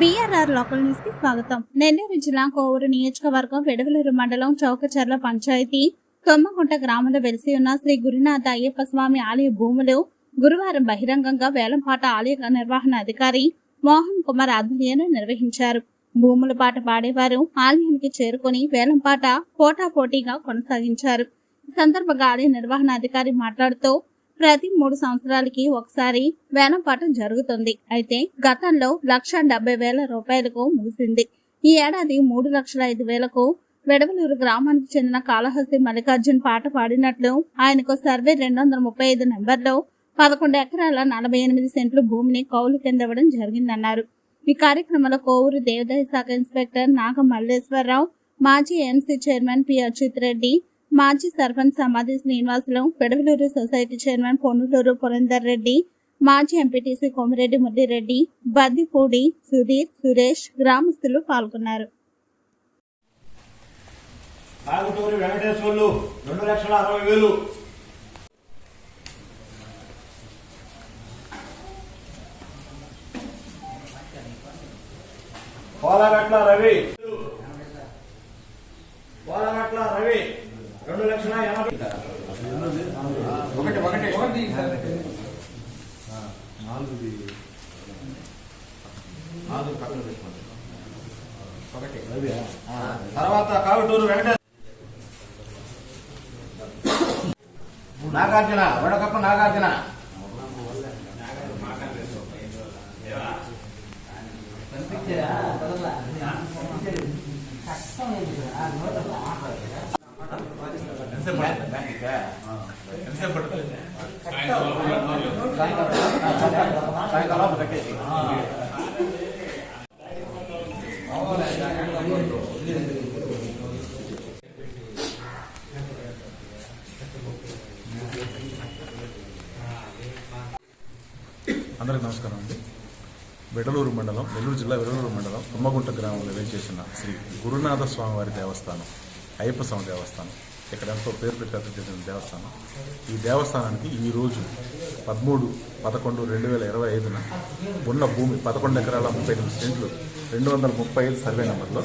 BRR local న్యూస్కి స్వాగతం. నెల్లూరు జిల్లా కోవూరు నియోజకవర్గం వెడవలూరు మండలం చౌకచర్ల పంచాయతీ తొమ్మగుంట గ్రామంలో వెలిసి ఉన్న శ్రీ గురునాథ అయ్యప్ప స్వామి ఆలయ భూములు గురువారం బహిరంగంగా వేలంపాట ఆలయ నిర్వహణ అధికారి మోహన్ కుమార్ ఆధ్వర్యంలో నిర్వహించారు. భూముల పాట పాడేవారు ఆలయానికి చేరుకుని వేలంపాట పోటాపోటీగా కొనసాగించారు. ఈ సందర్భంగా ఆలయ నిర్వహణ అధికారి మాట్లాడుతూ ప్రతి మూడు సంవత్సరాలకి ఒకసారి వేలంపాటం జరుగుతుంది. అయితే గతంలో లక్ష డెబ్బై వేల రూపాయలకు ముగిసింది. ఈ ఏడాది మూడు లక్షల ఐదు వేలకు వెడవలూరు గ్రామానికి చెందిన కాళహస్తి మల్లికార్జున్ పాట పాడినట్లు ఆయనకు సర్వే రెండు వందల ముప్పై ఐదు నెంబర్లో పదకొండు ఎకరాల నలభై ఎనిమిది సెంట్లు భూమిని కౌలు కిందవ్వడం జరిగిందన్నారు. ఈ కార్యక్రమంలో కోవూరు దేవదాయ శాఖ ఇన్స్పెక్టర్ నాగ మల్లేశ్వరరావు మాజీ MC chairman P. Achyut Reddy మాజీ సర్పంచ్ సమాధి శ్రీనివాసులు పెడవలూరు సొసైటీ చైర్మన్ పొన్నులూరు పురందర్ రెడ్డి మాజీ ఎంపీటీసీ కోమిరెడ్డి ముద్దిరెడ్డి బద్దిపూడి సుధీర్ సురేష్ గ్రామస్తులు పాల్గొన్నారు. నాగుటూరి వెంకటేశ్వర్లు రెండు లక్షల అరవై వేలు. రవి. పోలగట్ల రవి. రెండు లక్షల ఎనభై ఒకటి ఒకటి. ఒకటి నాలుగు పక్కన పెట్టుకోండి ఒకటి. తర్వాత కావుటూరు నాగార్జున వడకప్ప నాగార్జున. సాయంకాలం కట్టేసి నమస్కారం అండి. వెడలూరు మండలం నెల్లూరు జిల్లా వెడలూరు మండలం తుమ్మగుంట గ్రామంలో వేచేసిన శ్రీ గురునాథ స్వామివారి దేవస్థానం అయ్యప్ప స్వామి దేవస్థానం. ఇక్కడ ఎంతో పేరు ప్రఖ్యాతి చెందిన దేవస్థానం. ఈ దేవస్థానానికి ఈ రోజు పదమూడు పదకొండు రెండు వేల ఇరవై ఐదున ఉన్న భూమి పదకొండు ఎకరాల ముప్పై ఎనిమిది సెంట్లు రెండు వందల ముప్పై ఐదు సర్వే నెంబర్లో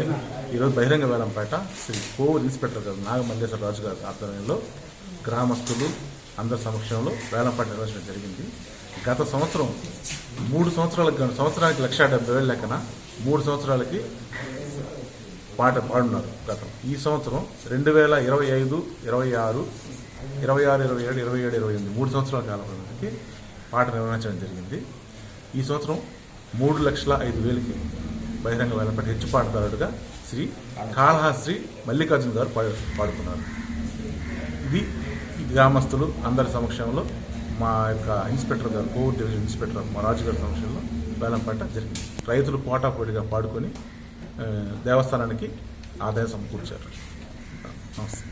ఈరోజు బహిరంగ వేలంపేట శ్రీ కోవూరు ఇన్స్పెక్టర్ గారు నాగమల్లేశ్వర రాజు గారి ఆధ్వర్యంలో గ్రామస్తులు అందరి సమక్షంలో వేలంపాట నిర్వహించడం జరిగింది. గత సంవత్సరం మూడు సంవత్సరాలకు సంవత్సరానికి లక్ష డెబ్బై వేలు లెక్కన మూడు సంవత్సరాలకి పాట పాడున్నారు గతం. ఈ సంవత్సరం రెండు వేల ఇరవై ఐదు ఇరవై ఆరు ఇరవై ఆరు ఇరవై ఏడు ఇరవై ఏడు ఇరవై ఎనిమిది మూడు సంవత్సరాల కాలంలోకి పాట నిర్వహించడం జరిగింది. ఈ సంవత్సరం మూడు లక్షల ఐదు వేలకి బహిరంగ వేలంపాట హెచ్చు పాడతారుగా శ్రీ కాళహస్త్రి మల్లికార్జున గారు పాడు పాడుతున్నారు ఇది గ్రామస్తులు అందరి సమక్షంలో మా యొక్క ఇన్స్పెక్టర్ గారు కోవిడ్ డివిజన్ ఇన్స్పెక్టర్ మా రాజు గారి సమక్షంలో వేలంపాట జరిగింది. రైతులు పోటాపోటీగా పాడుకొని దేవస్థానానికి ఆదాయం సమకూర్చారు నమస్తే.